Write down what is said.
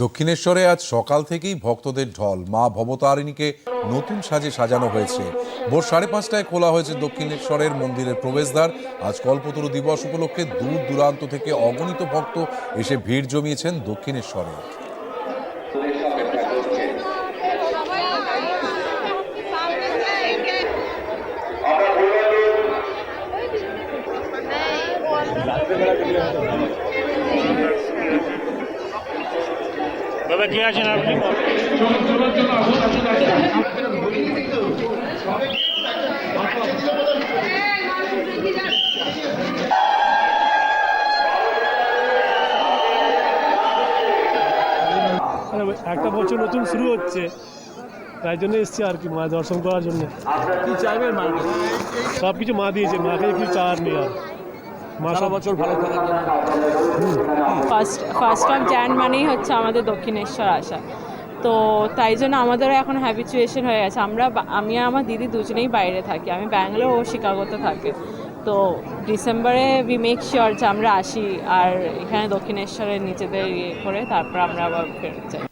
দক্ষিণেশ্বরে আজ সকাল থেকেই ভক্তদের ঢল। মা ভবতারিণীকে নতুন সাজে সাজানো হয়েছে। ভোর সাড়ে পাঁচটায় খোলা হয়েছে দক্ষিণেশ্বরের মন্দিরের প্রবেশদ্বার। আজ কল্পতরু দিবস উপলক্ষে দূর দূরান্ত থেকে অগণিত ভক্ত এসে ভিড় জমিয়েছেন দক্ষিণেশ্বরে। দাদা কে আছেন আপনি। মানে একটা বছর নতুন শুরু হচ্ছে। তাই জন্য এসছি আর কি মা দর্শন করার জন্য। কি চাইবেন মা সব কিছু মা দিয়েছে মাকে কিছু চাওয়ার নেই আর। মা সারা বছর ভালো থাকার জন্য। ফার্স্ট ফার্স্ট অফ জ্যান মানেই হচ্ছে আমাদের দক্ষিণেশ্বর আসা। তো তাই জন্য আমাদেরও এখন হ্যাবিচুয়েশন হয়ে গেছে। আমরা আমি আর আমার দিদি দুজনেই বাইরে থাকি। আমি ব্যাঙ্গালোর ও শিকাগোতে থাকি। তো ডিসেম্বরে উই মেক শিওর যে আমরা আসি। আর এখানে দক্ষিণেশ্বরে নিজেদের ইয়ে করে তারপর আমরা আবার ফেরত যাই।